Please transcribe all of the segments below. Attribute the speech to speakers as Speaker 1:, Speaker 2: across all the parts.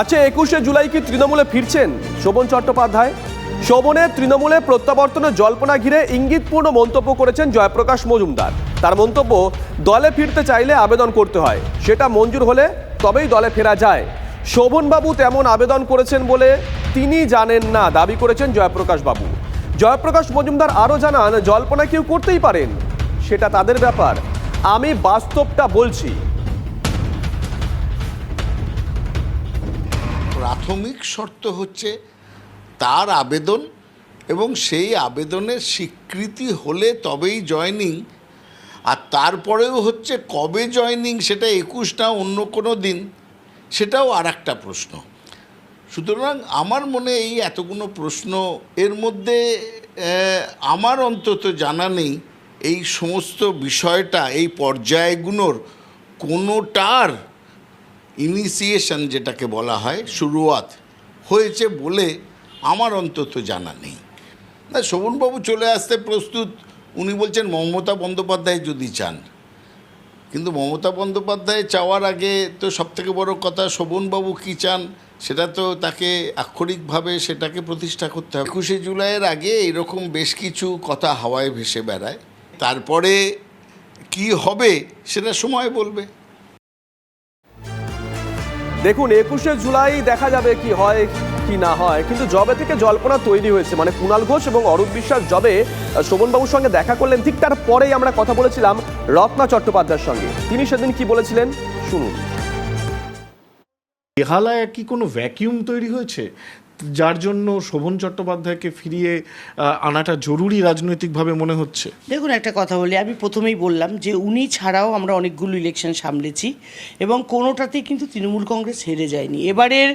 Speaker 1: আচ্ছা একুশে জুলাই কি তৃণমূলে ফিরছেন? শোভন চট্টোপাধ্যায়। শোভনের তৃণমূলে প্রত্যাবর্তনের জল্পনা ঘিরে ইঙ্গিতপূর্ণ মন্তব্য করেছেন জয়প্রকাশ মজুমদার। তার মন্তব্য, দলে ফিরতে চাইলে আবেদন করতে হয়। সেটা মঞ্জুর হলে তবেই দলে ফেরা যায়। শোভনবাবু তেমন আবেদন করেছেন বলে তিনি জানেন না, দাবি করেছেন জয়প্রকাশ বাবু। জয়প্রকাশ মজুমদার আরও জানান, জল্পনা কেউ করতেই পারেন। সেটা তাদের ব্যাপার। আমি বাস্তবটা বলছি।
Speaker 2: প্রাথমিক শর্ত হচ্ছে তার আবেদন এবং সেই আবেদনের স্বীকৃতি হলে তবেই জয়নিং, আর তারপরেও হচ্ছে কবে জয়নিং সেটা একুশ না অন্য কোনো দিন, সেটাও আর একটা প্রশ্ন। সুতরাং আমার মনে এই এতগুলো প্রশ্ন এর মধ্যে আমার অন্তত জানা নেই এই সমস্ত বিষয়টা, এই পর্যায়গুলোর কোনোটার ইনিশিয়েশন যেটাকে বলা হয়, শুরুয়াত। হয়েছে বলে আমার অন্তত জানা নেই। না, শোভনবাবু চলে আসতে প্রস্তুত, উনি বলছেন মমতা বন্দ্যোপাধ্যায় যদি চান। কিন্তু মমতা বন্দ্যোপাধ্যায় চাওয়ার আগে তো সবথেকে বড় কথা, শোভনবাবু কী চান, সেটা তো তাকে আক্ষরিকভাবে সেটাকে প্রতিষ্ঠা করতে হবে। একুশে জুলাইয়ের আগে এরকম বেশ কিছু কথা হাওয়ায় ভেসে বেড়ায়। তারপরে কি হবে সেটা সময় বলবে।
Speaker 1: দেখুন, একুশে জুলাই দেখা যাবে কি হয়, কি না হয়, কিন্তু জবে থেকে জল্পনা তৈরি হয়েছে মানে কুণাল ঘোষ এবং অরূপ বিশ্বাস জবে শোভনবাবুর সঙ্গে দেখা করলেন, ঠিক তার পরেই আমরা কথা বলেছিলাম রত্না চট্টোপাধ্যায়ের সঙ্গে। তিনি সেদিন কি বলেছিলেন? শুনুন।
Speaker 3: বেহালায় কি কোনো ভ্যাকিউম তৈরি হয়েছে? যার জন্য শোভন চট্টোপাধ্যায়কে ফিরিয়ে আনাটা জরুরি রাজনৈতিকভাবে মনে হচ্ছে?
Speaker 4: দেখুন, একটা কথা বলি, আমি প্রথমেই বললাম যে উনি ছাড়াও আমরা অনেকগুলো ইলেকশন সামলেছি এবং কোনোটাতেই কিন্তু তৃণমূল কংগ্রেস হেরে যায়নি। এবারের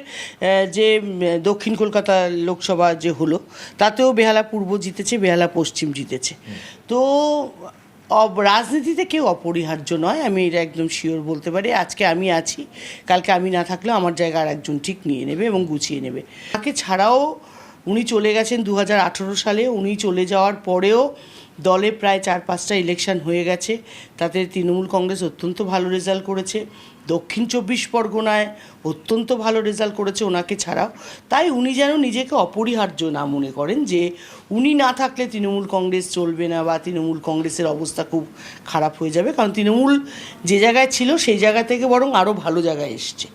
Speaker 4: যে দক্ষিণ কলকাতা লোকসভা যে হলো, তাতেও বেহালা পূর্ব জিতেছে, বেহালা পশ্চিম জিতেছে। তো অব- রাজনীতিতে কেউ অপরিহার্য নয়, আমি এটা একদম শিওর বলতে পারি। আজকে আমি আছি, কালকে আমি না থাকলেও আমার জায়গা আর একজন ঠিক নিয়ে নেবে এবং গুছিয়ে নেবে। তাকে ছাড়াও উনি চলে গেছেন দু হাজার আঠেরো সালে। উনি চলে যাওয়ার পরেও দলে প্রায় চার পাঁচটা ইলেকশন হয়ে গেছে। তাতে তৃণমূল কংগ্রেস অত্যন্ত ভালো রেজাল্ট করেছে। দক্ষিণ চব্বিশ পরগনায় অত্যন্ত ভালো রেজাল্ট করেছে ওনাকে ছাড়াও। তাই উনি যেন নিজেকে অপরিহার্য না মনে করেন যে উনি না থাকলে তৃণমূল কংগ্রেস চলবে না বা তৃণমূল কংগ্রেসের অবস্থা খুব খারাপ হয়ে যাবে। কারণ তৃণমূল যে জায়গায় ছিল সেই জায়গা থেকে বরং আরও ভালো জায়গায় এসছে।